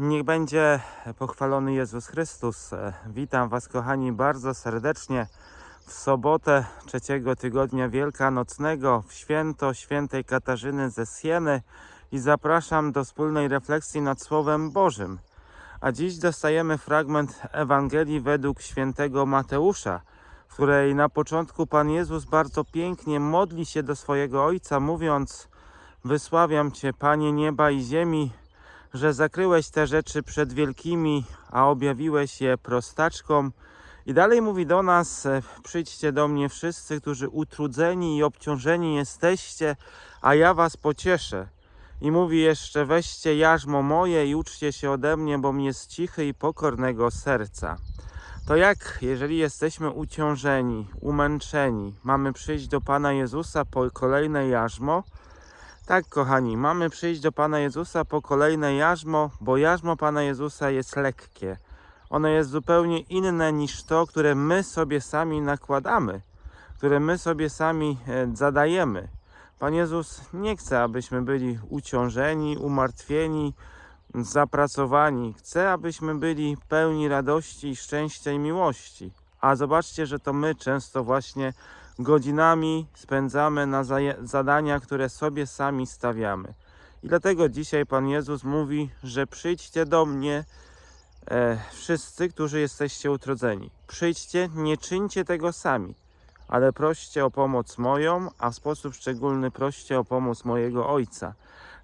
Niech będzie pochwalony Jezus Chrystus. Witam Was, kochani, bardzo serdecznie w sobotę trzeciego tygodnia Wielkanocnego, w święto świętej Katarzyny ze Sieny i zapraszam do wspólnej refleksji nad Słowem Bożym. A dziś dostajemy fragment Ewangelii według świętego Mateusza, w której na początku Pan Jezus bardzo pięknie modli się do swojego Ojca, mówiąc: Wysławiam Cię, Panie nieba i ziemi, że zakryłeś te rzeczy przed wielkimi, a objawiłeś je prostaczkom. I dalej mówi do nas: e, Przyjdźcie do mnie wszyscy, którzy utrudzeni i obciążeni jesteście, a ja was pocieszę. I mówi jeszcze: Weźcie jarzmo moje i uczcie się ode mnie, bo mnie jest cichy i pokornego serca. To jak, jeżeli jesteśmy uciążeni, umęczeni, mamy przyjść do Pana Jezusa po kolejne jarzmo? Tak, kochani, mamy przyjść do Pana Jezusa po kolejne jarzmo, bo jarzmo Pana Jezusa jest lekkie. Ono jest zupełnie inne niż to, które my sobie sami nakładamy, które my sobie sami e, zadajemy. Pan Jezus nie chce, abyśmy byli uciążeni, umartwieni, zapracowani. Chce, abyśmy byli pełni radości, szczęścia i miłości. A zobaczcie, że to my często właśnie godzinami spędzamy na zadania, które sobie sami stawiamy. I dlatego dzisiaj Pan Jezus mówi, że przyjdźcie do mnie e, wszyscy, którzy jesteście utrudzeni. Przyjdźcie, nie czyńcie tego sami, ale proście o pomoc moją, a w sposób szczególny proście o pomoc mojego Ojca.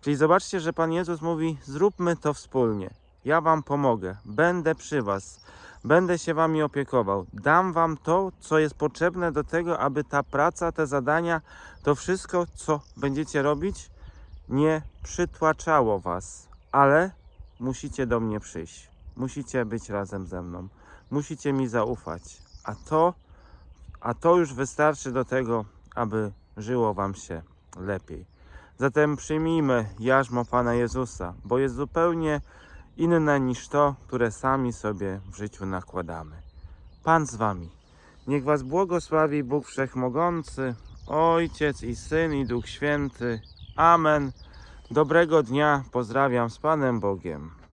Czyli zobaczcie, że Pan Jezus mówi: zróbmy to wspólnie. Ja Wam pomogę, będę przy Was, będę się Wami opiekował, dam Wam to, co jest potrzebne do tego, aby ta praca, te zadania, to wszystko, co będziecie robić, nie przytłaczało Was, ale musicie do mnie przyjść, musicie być razem ze mną, musicie mi zaufać, a to, a to już wystarczy do tego, aby żyło Wam się lepiej. Zatem przyjmijmy jarzmo Pana Jezusa, bo jest zupełnie inne niż to, które sami sobie w życiu nakładamy. Pan z Wami. Niech Was błogosławi Bóg Wszechmogący, Ojciec i Syn i Duch Święty. Amen. Dobrego dnia. Pozdrawiam z Panem Bogiem.